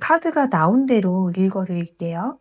카드가 나온 대로 읽어 드릴게요.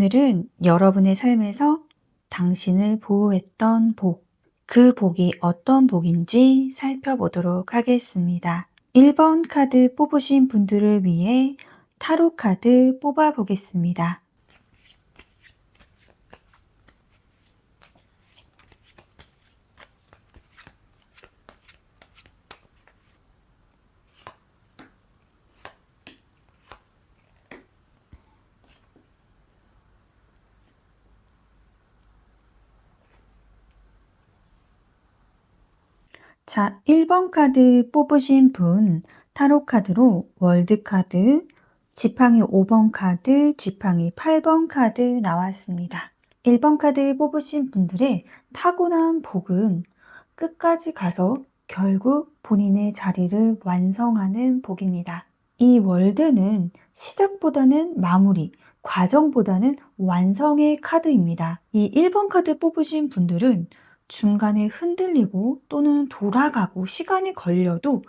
오늘은 여러분의 삶에서 당신을 보호했던 복, 그 복이 어떤 복인지 살펴보도록 하겠습니다. 1번 카드 뽑으신 분들을 위해 타로 카드 뽑아 보겠습니다. 자, 1번 카드 뽑으신 분 타로 카드로 월드 카드, 지팡이 5번 카드, 지팡이 8번 카드 나왔습니다. 1번 카드 뽑으신 분들의 타고난 복은 끝까지 가서 결국 본인의 자리를 완성하는 복입니다. 이 월드는 시작보다는 마무리, 과정보다는 완성의 카드입니다. 이 1번 카드 뽑으신 분들은 중간에 흔들리고 또는 돌아가고 시간이 걸려도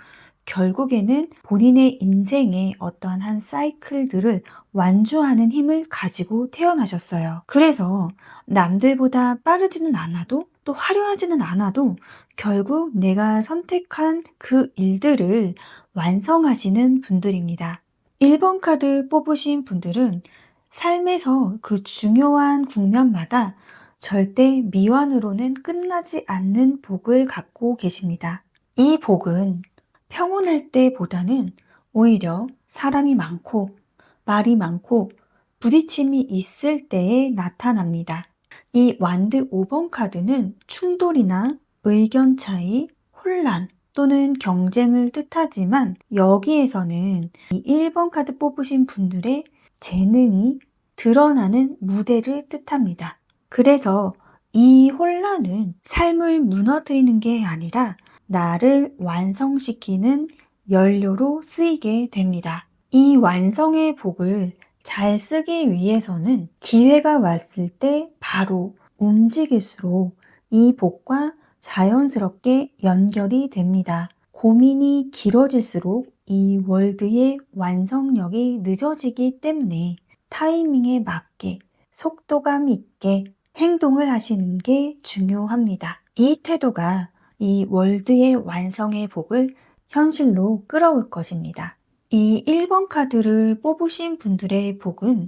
결국에는 본인의 인생의 어떠한 한 사이클들을 완주하는 힘을 가지고 태어나셨어요. 그래서 남들보다 빠르지는 않아도 또 화려하지는 않아도 결국 내가 선택한 그 일들을 완성하시는 분들입니다. 1번 카드 뽑으신 분들은 삶에서 그 중요한 국면마다 절대 미완으로는 끝나지 않는 복을 갖고 계십니다. 이 복은 평온할 때보다는 오히려 사람이 많고 말이 많고 부딪힘이 있을 때에 나타납니다. 이 완드 5번 카드는 충돌이나 의견 차이, 혼란 또는 경쟁을 뜻하지만 여기에서는 이 1번 카드 뽑으신 분들의 재능이 드러나는 무대를 뜻합니다. 그래서 이 혼란은 삶을 무너뜨리는 게 아니라 나를 완성시키는 연료로 쓰이게 됩니다. 이 완성의 복을 잘 쓰기 위해서는 기회가 왔을 때 바로 움직일수록 이 복과 자연스럽게 연결이 됩니다. 고민이 길어질수록 이 월드의 완성력이 늦어지기 때문에 타이밍에 맞게 속도감 있게 행동을 하시는 게 중요합니다. 이 태도가 이 월드의 완성의 복을 현실로 끌어올 것입니다. 이 1번 카드를 뽑으신 분들의 복은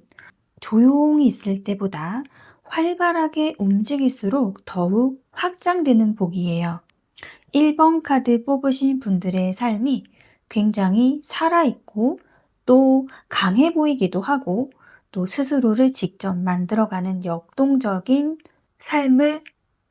조용히 있을 때보다 활발하게 움직일수록 더욱 확장되는 복이에요. 1번 카드 뽑으신 분들의 삶이 굉장히 살아있고 또 강해 보이기도 하고 또 스스로를 직접 만들어가는 역동적인 삶을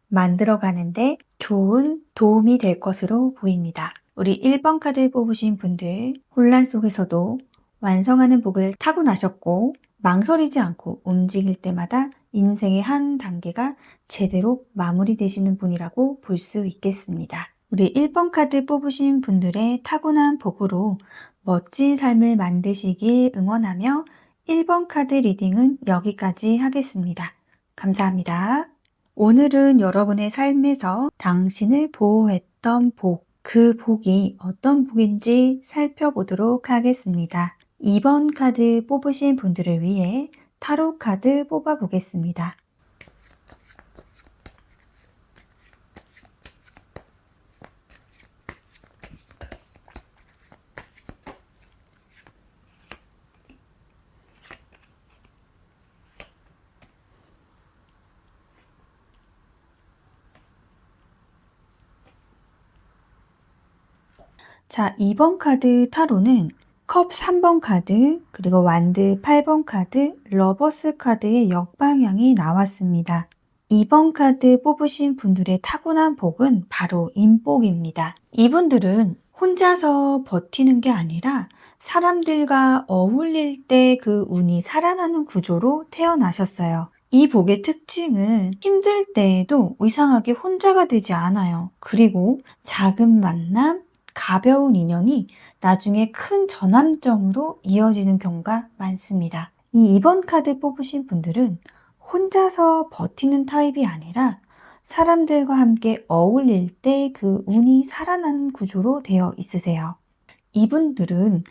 만들어가는데 좋은 도움이 될 것으로 보입니다. 우리 1번 카드 뽑으신 분들 혼란 속에서도 완성하는 복을 타고나셨고 망설이지 않고 움직일 때마다 인생의 한 단계가 제대로 마무리되시는 분이라고 볼 수 있겠습니다. 우리 1번 카드 뽑으신 분들의 타고난 복으로 멋진 삶을 만드시길 응원하며 1번 카드 리딩은 여기까지 하겠습니다. 감사합니다. 오늘은 여러분의 삶에서 당신을 보호했던 복, 그 복이 어떤 복인지 살펴보도록 하겠습니다. 2번 카드 뽑으신 분들을 위해 타로 카드 뽑아 보겠습니다. 자, 2번 카드 타로는 컵 3번 카드, 그리고 완드 8번 카드, 러버스 카드의 역방향이 나왔습니다. 2번 카드 뽑으신 분들의 타고난 복은 바로 인복입니다. 이분들은 혼자서 버티는 게 아니라 사람들과 어울릴 때 그 운이 살아나는 구조로 태어나셨어요. 이 복의 특징은 힘들 때에도 이상하게 혼자가 되지 않아요. 그리고 작은 만남, 가벼운 인연이 나중에 큰 전환점으로 이어지는 경우가 많습니다. 이 2번 카드 뽑으신 분들은 혼자서 버티는 타입이 아니라 사람들과 함께 어울릴 때 그 운이 살아나는 구조로 되어 있으세요. 이분들은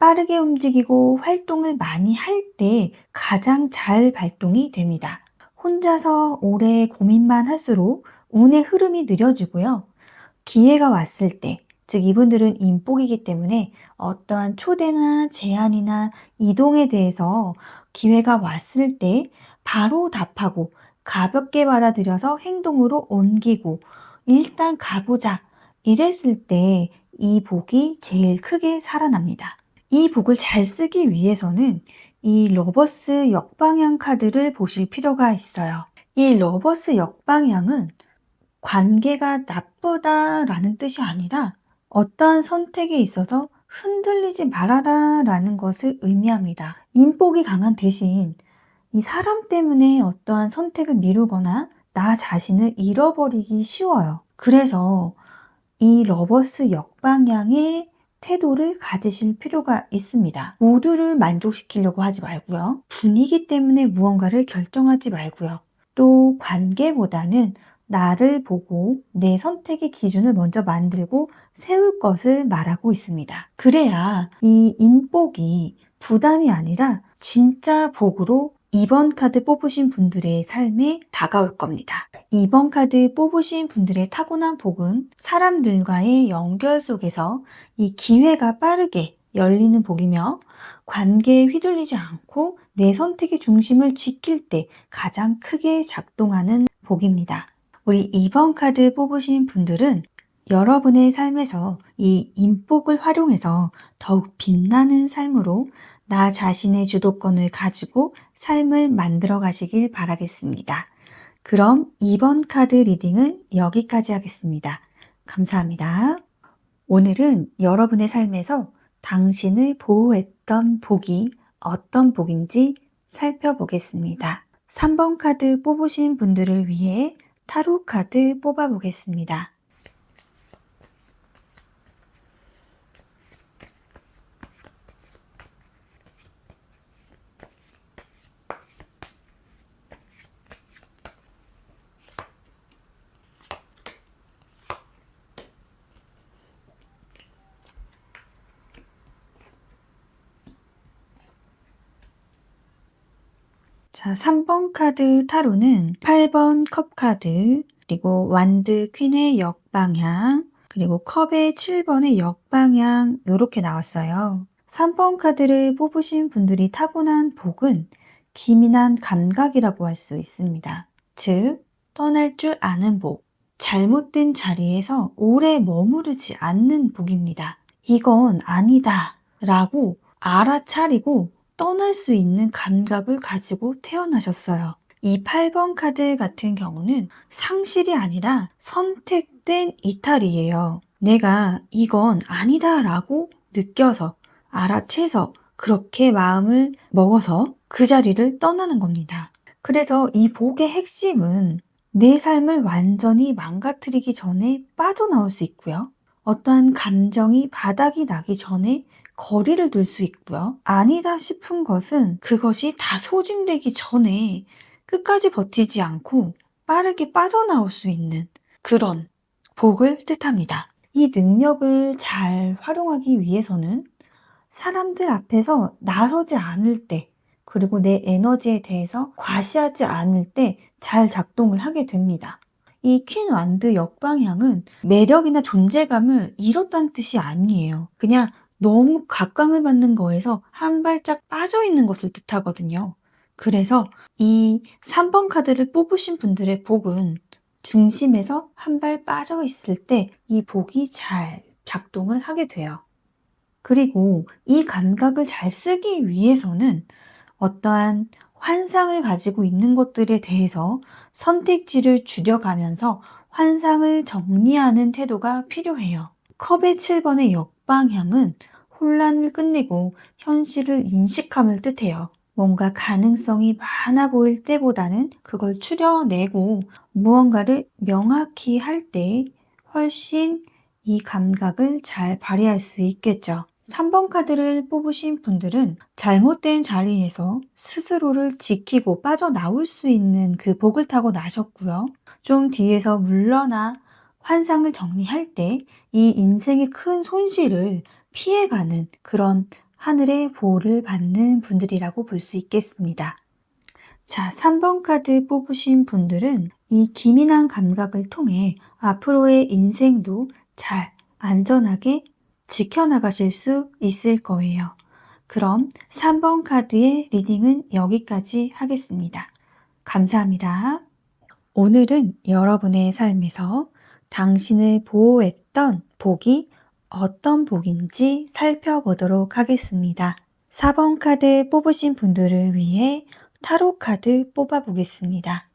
빠르게 움직이고 활동을 많이 할 때 가장 잘 발동이 됩니다. 혼자서 오래 고민만 할수록 운의 흐름이 느려지고요. 기회가 왔을 때, 즉 이분들은 인복이기 때문에 어떠한 초대나 제안이나 이동에 대해서 기회가 왔을 때 바로 답하고 가볍게 받아들여서 행동으로 옮기고 일단 가보자 이랬을 때 이 복이 제일 크게 살아납니다. 이 복을 잘 쓰기 위해서는 이 러버스 역방향 카드를 보실 필요가 있어요. 이 러버스 역방향은 관계가 나쁘다라는 뜻이 아니라 어떠한 선택에 있어서 흔들리지 말아라 라는 것을 의미합니다. 인복이 강한 대신 이 사람 때문에 어떠한 선택을 미루거나 나 자신을 잃어버리기 쉬워요. 그래서 이 러버스 역방향의 태도를 가지실 필요가 있습니다. 모두를 만족시키려고 하지 말고요. 분위기 때문에 무언가를 결정하지 말고요. 또 관계보다는 나를 보고 내 선택의 기준을 먼저 만들고 세울 것을 말하고 있습니다. 그래야 이 인복이 부담이 아니라 진짜 복으로 2번 카드 뽑으신 분들의 삶에 다가올 겁니다. 2번 카드 뽑으신 분들의 타고난 복은 사람들과의 연결 속에서 이 기회가 빠르게 열리는 복이며 관계에 휘둘리지 않고 내 선택의 중심을 지킬 때 가장 크게 작동하는 복입니다. 우리 2번 카드 뽑으신 분들은 여러분의 삶에서 이 인복을 활용해서 더욱 빛나는 삶으로 나 자신의 주도권을 가지고 삶을 만들어 가시길 바라겠습니다. 그럼 2번 카드 리딩은 여기까지 하겠습니다. 감사합니다. 오늘은 여러분의 삶에서 당신을 보호했던 복이 어떤 복인지 살펴보겠습니다. 3번 카드 뽑으신 분들을 위해 타로 카드 뽑아보겠습니다. 자, 3번 카드 타로는 8번 컵 카드, 그리고 완드 퀸의 역방향, 그리고 컵의 7번의 역방향, 이렇게 나왔어요. 3번 카드를 뽑으신 분들이 타고난 복은 기민한 감각이라고 할 수 있습니다. 즉, 떠날 줄 아는 복, 잘못된 자리에서 오래 머무르지 않는 복입니다. 이건 아니다 라고 알아차리고 떠날 수 있는 감각을 가지고 태어나셨어요. 이 8번 카드 같은 경우는 상실이 아니라 선택된 이탈이에요. 내가 이건 아니다 라고 느껴서 알아채서 그렇게 마음을 먹어서 그 자리를 떠나는 겁니다. 그래서 이 복의 핵심은 내 삶을 완전히 망가뜨리기 전에 빠져나올 수 있고요. 어떠한 감정이 바닥이 나기 전에 거리를 둘 수 있고요. 아니다 싶은 것은 그것이 다 소진되기 전에 끝까지 버티지 않고 빠르게 빠져나올 수 있는 그런 복을 뜻합니다. 이 능력을 잘 활용하기 위해서는 사람들 앞에서 나서지 않을 때, 그리고 내 에너지에 대해서 과시하지 않을 때 잘 작동을 하게 됩니다. 이 퀸 완드 역방향은 매력이나 존재감을 잃었다는 뜻이 아니에요. 그냥 너무 각광을 받는 거에서 한 발짝 빠져 있는 것을 뜻하거든요. 그래서 이 3번 카드를 뽑으신 분들의 복은 중심에서 한 발 빠져 있을 때 이 복이 잘 작동을 하게 돼요. 그리고 이 감각을 잘 쓰기 위해서는 어떠한 환상을 가지고 있는 것들에 대해서 선택지를 줄여가면서 환상을 정리하는 태도가 필요해요. 컵의 7번의 역 방향은 혼란을 끝내고 현실을 인식함을 뜻해요. 뭔가 가능성이 많아 보일 때보다는 그걸 추려내고 무언가를 명확히 할 때 훨씬 이 감각을 잘 발휘할 수 있겠죠. 3번 카드를 뽑으신 분들은 잘못된 자리에서 스스로를 지키고 빠져나올 수 있는 그 복을 타고 나셨고요. 좀 뒤에서 물러나 환상을 정리할 때 이 인생의 큰 손실을 피해가는 그런 하늘의 보호를 받는 분들이라고 볼 수 있겠습니다. 자, 3번 카드 뽑으신 분들은 이 기민한 감각을 통해 앞으로의 인생도 잘 안전하게 지켜나가실 수 있을 거예요. 그럼 3번 카드의 리딩은 여기까지 하겠습니다. 감사합니다. 오늘은 여러분의 삶에서 당신을 보호했던 복이 어떤 복인지 살펴보도록 하겠습니다. 4번 카드 뽑으신 분들을 위해 타로 카드 뽑아보겠습니다.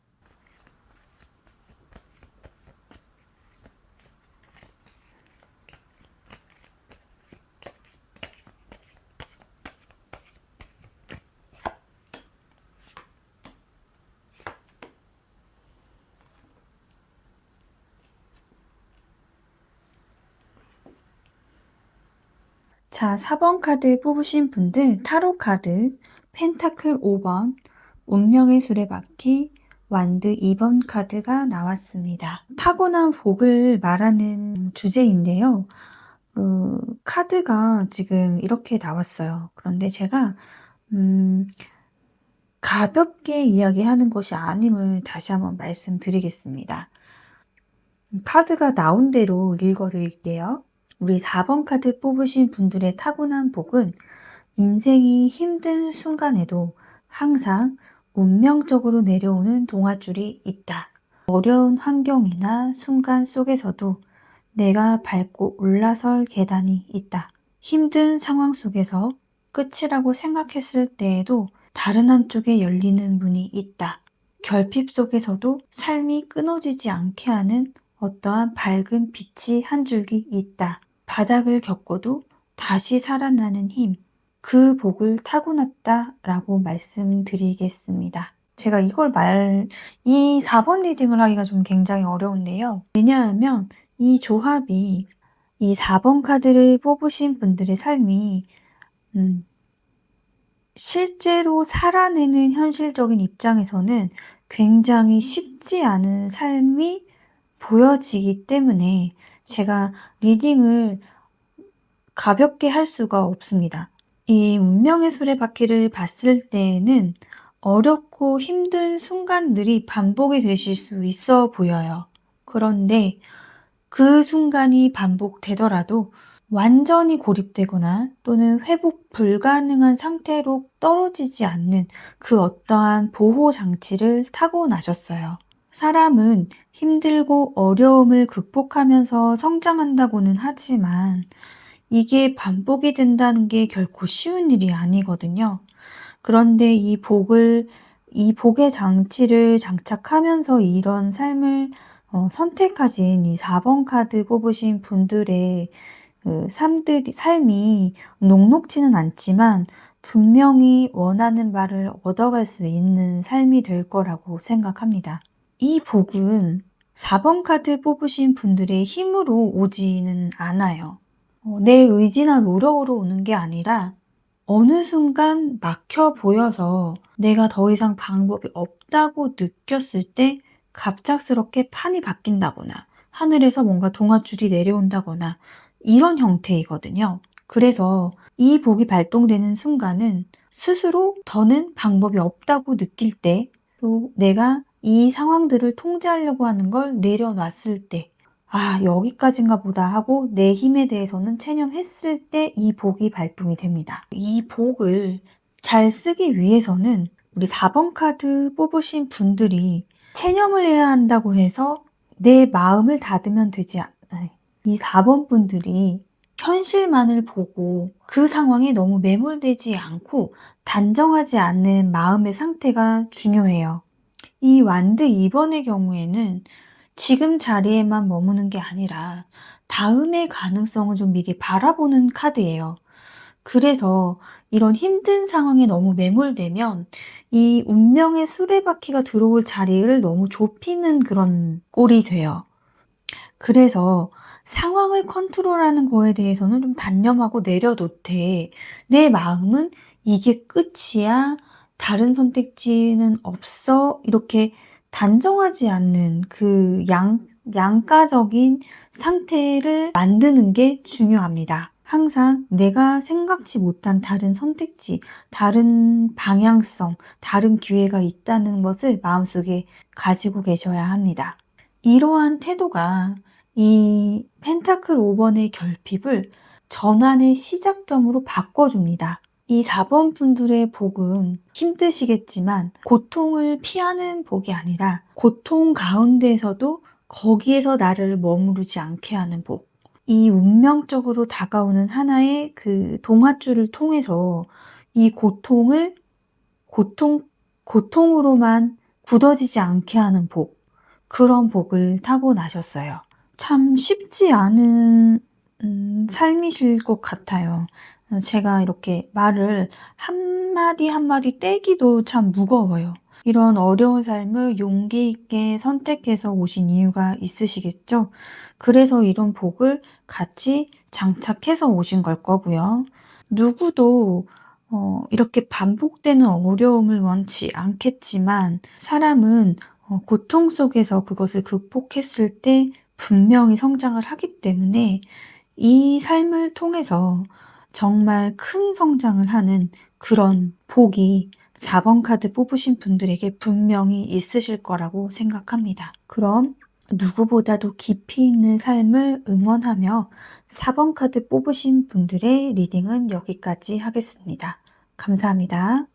자, 4번 카드 뽑으신 분들 타로 카드 펜타클 5번 운명의 수레바퀴 완드 2번 카드가 나왔습니다. 타고난 복을 말하는 주제인데요. 그 카드가 지금 이렇게 나왔어요. 그런데 제가 음, 가볍게 이야기하는 것이 아님을 다시 한번 말씀드리겠습니다. 카드가 나온 대로 읽어드릴게요. 우리 4번 카드 뽑으신 분들의 타고난 복은 인생이 힘든 순간에도 항상 운명적으로 내려오는 동화줄이 있다. 어려운 환경이나 순간 속에서도 내가 밟고 올라설 계단이 있다. 힘든 상황 속에서 끝이라고 생각했을 때에도 다른 한쪽에 열리는 문이 있다. 결핍 속에서도 삶이 끊어지지 않게 하는 어떠한 밝은 빛이 한 줄기 있다. 바닥을 겪고도 다시 살아나는 힘, 그 복을 타고났다 라고 말씀드리겠습니다. 제가 이걸 말, 이 4번 리딩을 하기가 좀 굉장히 어려운데요. 왜냐하면 이 조합이 이 4번 카드를 뽑으신 분들의 삶이, 음, 실제로 살아내는 현실적인 입장에서는 굉장히 쉽지 않은 삶이 보여지기 때문에 제가 리딩을 가볍게 할 수가 없습니다. 이 운명의 수레바퀴를 봤을 때에는 어렵고 힘든 순간들이 반복이 되실 수 있어 보여요. 그런데 그 순간이 반복되더라도 완전히 고립되거나 또는 회복 불가능한 상태로 떨어지지 않는 그 어떠한 보호 장치를 타고 나셨어요. 사람은 힘들고 어려움을 극복하면서 성장한다고는 하지만 이게 반복이 된다는 게 결코 쉬운 일이 아니거든요. 그런데 이 복을, 이 복의 장치를 장착하면서 이런 삶을 어, 선택하신 이 4번 카드 뽑으신 분들의 그 삶들이, 삶이 녹록지는 않지만 분명히 원하는 바를 얻어갈 수 있는 삶이 될 거라고 생각합니다. 이 복은 4번 카드 뽑으신 분들의 힘으로 오지는 않아요. 어, 내 의지나 노력으로 오는 게 아니라 어느 순간 막혀 보여서 내가 더 이상 방법이 없다고 느꼈을 때 갑작스럽게 판이 바뀐다거나 하늘에서 뭔가 동아줄이 내려온다거나 이런 형태이거든요. 그래서 이 복이 발동되는 순간은 스스로 더는 방법이 없다고 느낄 때, 또 내가 이 상황들을 통제하려고 하는 걸 내려놨을 때, 아, 여기까지인가 보다 하고 내 힘에 대해서는 체념했을 때 이 복이 발동이 됩니다. 이 복을 잘 쓰기 위해서는 우리 4번 카드 뽑으신 분들이 체념을 해야 한다고 해서 내 마음을 닫으면 되지 않아요. 이 4번 분들이 현실만을 보고 그 상황에 너무 매몰되지 않고 단정하지 않는 마음의 상태가 중요해요. 이 완드 2번의 경우에는 지금 자리에만 머무는 게 아니라 다음의 가능성을 좀 미리 바라보는 카드예요. 그래서 이런 힘든 상황에 너무 매몰되면 이 운명의 수레바퀴가 들어올 자리를 너무 좁히는 그런 꼴이 돼요. 그래서 상황을 컨트롤하는 거에 대해서는 좀 단념하고 내려놓되 내 마음은 이게 끝이야. 다른 선택지는 없어. 이렇게 단정하지 않는 그 양, 양가적인 상태를 만드는 게 중요합니다. 항상 내가 생각지 못한 다른 선택지, 다른 방향성, 다른 기회가 있다는 것을 마음속에 가지고 계셔야 합니다. 이러한 태도가 이 펜타클 5번의 결핍을 전환의 시작점으로 바꿔줍니다. 이 4번 분들의 복은 힘드시겠지만 고통을 피하는 복이 아니라 고통 가운데에서도 거기에서 나를 머무르지 않게 하는 복. 이 운명적으로 다가오는 하나의 그 동화줄을 통해서 이 고통을 고통, 고통으로만 굳어지지 않게 하는 복. 그런 복을 타고 나셨어요. 참 쉽지 않은 음, 삶이실 것 같아요. 제가 이렇게 말을 한마디 한마디 떼기도 참 무거워요. 이런 어려운 삶을 용기 있게 선택해서 오신 이유가 있으시겠죠? 그래서 이런 복을 같이 장착해서 오신 걸 거고요. 누구도 어, 이렇게 반복되는 어려움을 원치 않겠지만 사람은 어, 고통 속에서 그것을 극복했을 때 분명히 성장을 하기 때문에 이 삶을 통해서 정말 큰 성장을 하는 그런 복이 4번 카드 뽑으신 분들에게 분명히 있으실 거라고 생각합니다. 그럼 누구보다도 깊이 있는 삶을 응원하며 4번 카드 뽑으신 분들의 리딩은 여기까지 하겠습니다. 감사합니다.